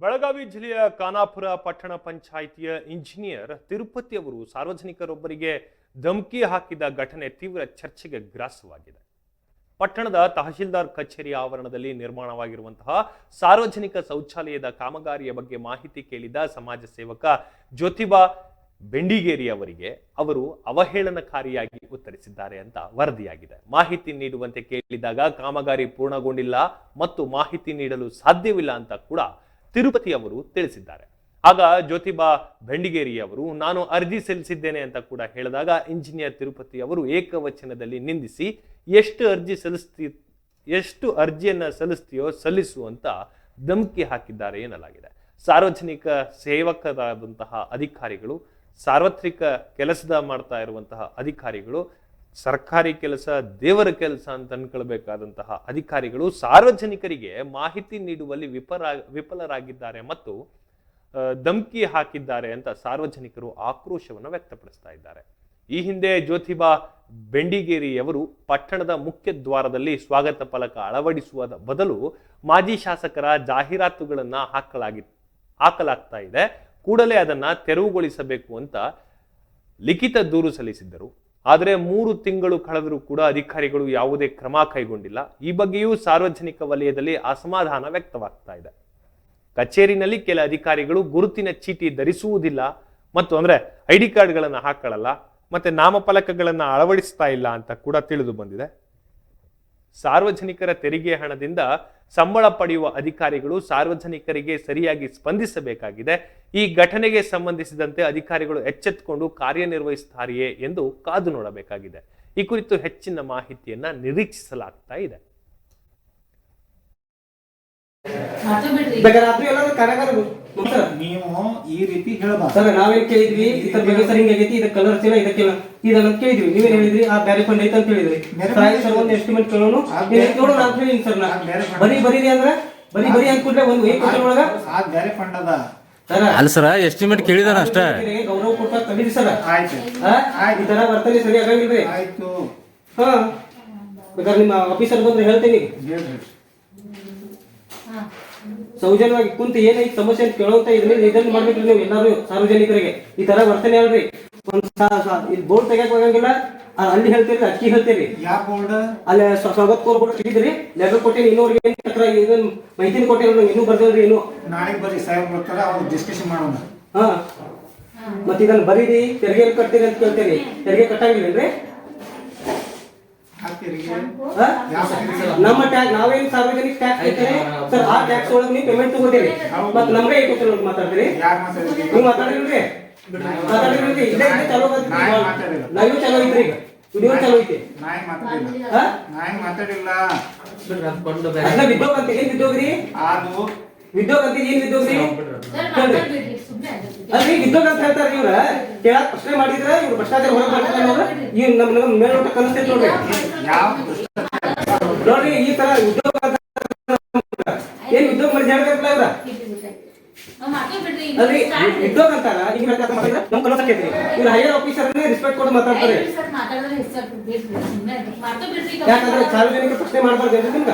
ಬೆಳಗಾವಿ ಜಿಲ್ಲೆಯ ಖಾನಾಪುರ ಪಟ್ಟಣ ಪಂಚಾಯಿತಿಯ ಇಂಜಿನಿಯರ್ ತಿರುಪತಿ ಅವರು ಸಾರ್ವಜನಿಕರೊಬ್ಬರಿಗೆ ಧಮಕಿ ಹಾಕಿದ ಘಟನೆ ತೀವ್ರ ಚರ್ಚೆಗೆ ಗ್ರಾಸವಾಗಿದೆ. ಪಟ್ಟಣದ ತಹಶೀಲ್ದಾರ್ ಕಚೇರಿ ಆವರಣದಲ್ಲಿ ನಿರ್ಮಾಣವಾಗಿರುವಂತಹ ಸಾರ್ವಜನಿಕ ಶೌಚಾಲಯದ ಕಾಮಗಾರಿಯ ಬಗ್ಗೆ ಮಾಹಿತಿ ಕೇಳಿದ ಸಮಾಜ ಸೇವಕ ಜ್ಯೋತಿಬಾ ಬೆಂಡಿಗೇರಿ ಅವರಿಗೆ ಅವರು ಅವಹೇಳನಕಾರಿಯಾಗಿ ಉತ್ತರಿಸಿದ್ದಾರೆ ಅಂತ ವರದಿಯಾಗಿದೆ. ಮಾಹಿತಿ ನೀಡುವಂತೆ ಕೇಳಿದಾಗ ಕಾಮಗಾರಿ ಪೂರ್ಣಗೊಂಡಿಲ್ಲ ಮತ್ತು ಮಾಹಿತಿ ನೀಡಲು ಸಾಧ್ಯವಿಲ್ಲ ಅಂತ ಕೂಡ ತಿರುಪತಿ ಅವರು ತಿಳಿಸಿದ್ದಾರೆ. ಆಗ ಜ್ಯೋತಿಬಾ ಬೆಂಡಿಗೇರಿ ಅವರು ನಾನು ಅರ್ಜಿ ಸಲ್ಲಿಸಿದ್ದೇನೆ ಅಂತ ಕೂಡ ಹೇಳಿದಾಗ ಇಂಜಿನಿಯರ್ ತಿರುಪತಿ ಅವರು ಏಕವಚನದಲ್ಲಿ ನಿಂದಿಸಿ, ಎಷ್ಟು ಅರ್ಜಿ ಸಲ್ಲಿಸ್ತಿ, ಎಷ್ಟು ಅರ್ಜಿಯನ್ನು ಸಲ್ಲಿಸ್ತೀಯೋ ಸಲ್ಲಿಸು ಅಂತ ಧಮಕಿ ಹಾಕಿದ್ದಾರೆ ಎನ್ನಲಾಗಿದೆ. ಸಾರ್ವಜನಿಕ ಸೇವಕರಾದಂತಹ ಅಧಿಕಾರಿಗಳು, ಸಾರ್ವತ್ರಿಕ ಕೆಲಸದ ಮಾಡ್ತಾ ಇರುವಂತಹ ಅಧಿಕಾರಿಗಳು ಸರ್ಕಾರಿ ಕೆಲಸ, ದೇವರ ಕೆಲಸ ಅಂತ ಅನ್ಕೊಳ್ಬೇಕಾದಂತಹ ಅಧಿಕಾರಿಗಳು ಸಾರ್ವಜನಿಕರಿಗೆ ಮಾಹಿತಿ ನೀಡುವಲ್ಲಿ ವಿಫಲ ವಿಫಲರಾಗಿದ್ದಾರೆ ಮತ್ತು ಧಮ್ಕಿ ಹಾಕಿದ್ದಾರೆ ಅಂತ ಸಾರ್ವಜನಿಕರು ಆಕ್ರೋಶವನ್ನು ವ್ಯಕ್ತಪಡಿಸ್ತಾ ಇದ್ದಾರೆ. ಈ ಹಿಂದೆ ಜ್ಯೋತಿಬಾ ಬೆಂಡಿಗೇರಿಯವರು ಪಟ್ಟಣದ ಮುಖ್ಯ ದ್ವಾರದಲ್ಲಿ ಸ್ವಾಗತ ಫಲಕ ಅಳವಡಿಸುವ ಬದಲು ಮಾಜಿ ಶಾಸಕರ ಜಾಹೀರಾತುಗಳನ್ನ ಹಾಕಲಾಗಿ, ಹಾಕಲಾಗ್ತಾ ಇದೆ. ಕೂಡಲೇ ಅದನ್ನ ತೆರವುಗೊಳಿಸಬೇಕು ಅಂತ ಲಿಖಿತ ದೂರು ಸಲ್ಲಿಸಿದ್ದರು. ಆದರೆ ಮೂರು ತಿಂಗಳು ಕಳೆದರೂ ಕೂಡ ಅಧಿಕಾರಿಗಳು ಯಾವುದೇ ಕ್ರಮ ಕೈಗೊಂಡಿಲ್ಲ. ಈ ಬಗ್ಗೆಯೂ ಸಾರ್ವಜನಿಕ ವಲಯದಲ್ಲಿ ಅಸಮಾಧಾನ ವ್ಯಕ್ತವಾಗ್ತಾ ಇದೆ. ಕಚೇರಿನಲ್ಲಿ ಕೆಲ ಅಧಿಕಾರಿಗಳು ಗುರುತಿನ ಚೀಟಿ ಧರಿಸುವುದಿಲ್ಲ ಮತ್ತು ಅಂದ್ರೆ ಐ ಡಿ ಕಾರ್ಡ್ಗಳನ್ನು ಹಾಕೊಳ್ಳಲ್ಲ ಮತ್ತೆ ನಾಮಫಲಕಗಳನ್ನು ಅಳವಡಿಸ್ತಾ ಇಲ್ಲ ಅಂತ ಕೂಡ ತಿಳಿದು ಬಂದಿದೆ. ಸಾರ್ವಜನಿಕರ ತೆರಿಗೆ ಹಣದಿಂದ ಸಂಬಳ ಪಡೆಯುವ ಅಧಿಕಾರಿಗಳು ಸಾರ್ವಜನಿಕರಿಗೆ ಸರಿಯಾಗಿ ಸ್ಪಂದಿಸಬೇಕಾಗಿದೆ. ಈ ಘಟನೆಗೆ ಸಂಬಂಧಿಸಿದಂತೆ ಅಧಿಕಾರಿಗಳು ಎಚ್ಚೆತ್ತುಕೊಂಡು ಕಾರ್ಯನಿರ್ವಹಿಸುತ್ತಾರೆಯೇ ಎಂದು ಕಾದು ನೋಡಬೇಕಾಗಿದೆ. ಈ ಕುರಿತು ಹೆಚ್ಚಿನ ಮಾಹಿತಿಯನ್ನ ನಿರೀಕ್ಷಿಸಲಾಗ್ತಾ ಇದೆ. ನೀವು ಈ ರೀತಿ ಹೇಳ್ಬಾರ್ದು. ಸರ್ ನಾವೇನ್ ಕೇಳಿದ್ವಿ? ಇತರ ಬಗ್ಗೆ ಸರ್ ಹಿಂಗ್ ಆಗೈತಿ? ಇದಕ್ಕೆ ಕಲರ್ ಹಚ್ಚಿಲ್ಲ ಇದಕ್ಕಿಲ್ಲ ಇದನ್ನ ಕೇಳಿದ್ವಿ. ನೀವೇನ್ ಹೇಳಿದ್ರಿ? ಆ ಬ್ಯಾರೆ ಫಂಡ್ ಐತೆ ಅಂತ ಹೇಳಿದ್ರಿ ಬೇರೆ ಸರ್ ಒಂದು ಎಸ್ಟಿಮೇಟ್ ನೀವು ಬೇರೆ ಅಂತ ಹೇಳಿ ಸರ್ ನಾ. ಬೇರೆ ಬರೀರಿ ಅಂದ್ರ? ಬರೀ ಬರೀ ಅಂದ್ಕೊಂಡ್ರೆ ಒಂದು ಏನ್ ಕೊಟ್ಟರೆ ಒಳಗ? ಆ ಬ್ಯಾರೆ ಫಂಡ್ ಅದ. ಸರ್. ಅಲ್ಲ ಸರ್ ಎಸ್ಟಿಮೇಟ್ ಕೇಳಿದಾನ ಅಷ್ಟೇ. ಗೌರವ ಕೊಟ್ಟ ಕಲೀರಿ ಸರ್. ಆಯ್ತು. ಆ? ಈ ತರ ಬರ್ತಾನೆ ಸರಿ ಆಗಂಗಿಲ್ರಿ ಆಯ್ತು. ಹಾ. ಬೇಕಾದ್ರೆ ನಿಮ್ಮ ಆಫೀಸರ್ ಬಂದ್ರೆ ಹೇಳ್ತೀನಿ. ಸೌಜನ್ಯವಾಗಿ ಕುಂತು ಏನೈತಿ ಸಮಸ್ಯೆ ಅಂತ ಕೇಳೋಂತ ಇದನ್ನ ಇದನ್ನ ಮಾಡ್ಬೇಕ್ರಿ ನೀವು ಎಲ್ಲರೂ ಸಾರ್ವಜನಿಕರಿಗೆ ಈ ತರ ವರ್ತನೆ ಅಲ್ರಿ. ಇಲ್ಲಿ ಬೋರ್ಡ್ ತೆಗಿಯಕ್ ಹೋಗಂಗಿಲ್ಲ. ಅಲ್ಲಿ ಹೇಳ್ತೀರಿ ಅಕ್ಕಿ ಹೇಳ್ತೀರಿ. ಅಲ್ಲಿ ಸ್ವ- ಸ್ವಾಗತ ಕೋರ್ ಕೂಡ ತೆಗಿದ್ರಿ ಲೆಟರ್ ಕೊಟ್ಟಿನಿ ಇನ್ನೂರಿಗೆ ಏನ್ ತಕ್ರ ಇದನ್ನ ಮಾಹಿತಿ ನಂಗೆ ಇನ್ನೂ ಬರ್ದಿಲ್ರಿ ಏನು ನಾಳೆ ಬರ್ರಿ ಸಾಹೇಬ್ ಬರ್ತಾರ ಅವ್ರು ಡಿಸ್ಕಷನ್ ಮಾಡೋಣ. ಹಾ. ಮತ್ತೆ ಇದನ್ನ ಬರೀರಿ ತೆರಿಗೆ ಕಟ್ತೀರಿ ಅಂತ ಕೇಳ್ತೇನೆ. ತೆರಿಗೆ ಕಟ್ಟಂಗಿಲ್ರಿ ಹಾಕ್ತೀರಿ ಹಾ? ಯಾವ ತೆರಿಗೆ? ನಮ್ಮ ಟ್ಯಾಕ್ಸ್ ನಾವೇನ್ ಸಾರ್ವಜನಿಕ ಟ್ಯಾಕ್ಸ್ ಕಟ್ತೀರಿ ಸರ್ ಆ ಟ್ಯಾಕ್ಸ್ ಒಳಗೆ ನೀವು ಪೇಮೆಂಟ್ ತಗೋತೀರಿ ಮತ್ ನಮ್ಗೆ ಏನ್ ಕೊಡ್ತೀರಿ ಅಂತ ಮಾತಾಡ್ತೀರಿ. ನೀವು ಮಾತಾಡಿಲ್ರಿ. ಮಾತಾಡಿಲ್ರಿ. ಇಲ್ಲೇ ಇಲ್ಲೇ ಚಲೋ. ಲೈವ್ ಚಲೋ ಐತ್ರಿ. ಈಗ ವಿಡಿಯೋ ಚಲೋ ಐತಿ. ಮಾತಾಡಿಲ್ಲ. ಬಿದ್ದೋಗ್ ಅಂತ ಏನ್ ಬಿದ್ದೋಗ್ರಿ? ಅದು ವಿದ್ಯೋಗ ಅಂತ ಏನ್ ವಿದ್ಯೋಗ್ರಿ. ಅಲ್ರಿ ವಿದ್ಯೋಗ ಅಂತ ಹೇಳ್ತಾರ ಇವ್ರ. ಕೇಳಕ್ ಪ್ರಶ್ನೆ ಮಾಡಿದ್ರ ಇವ್ರು ಭ್ರಷ್ಟಾಚಾರ ಹೊರಗೆ ಬರ್ತಾರೆ ನೋಡ್ರಿ ಇವ್ ನಮ್ ನಮ್ ಮೇಲ್ನೋಟ ಕಲಿಸ್ತೈತಿ ನೋಡ್ರಿ. ಯಾವ ನೋಡ್ರಿ ಈ ತರ ಉದ್ಯೋಗ ಏನ್ ಉದ್ಯೋಗ ಮಾಡಿ ಹೇಳ್ತಾರಲ್ಲ ಇವ್ರ. ಅಲ್ರಿ. ಉದ್ಯೋಗ ಅಂತಾರ ಈಗ ಹೇಳ್ತಾ ಮಾಡಿದ್ರ? ನಮ್ ಕಲಿಸಕೈತ್ರಿ ಇವ್ರ ಹೈಯರ್ ಆಫೀಸರ್ ರೆಸ್ಪೆಕ್ಟ್ ಕೊಟ್ಟು ಮಾತಾಡ್ತಾರೆ. ಮಾತಾಡೋದ್ರ. ಯಾಕಂದ್ರೆ ಸಾರ್ವಜನಿಕ ಪ್ರಶ್ನೆ ಮಾಡ್ಬಾರ್ದು ನಿಮ್ಗ?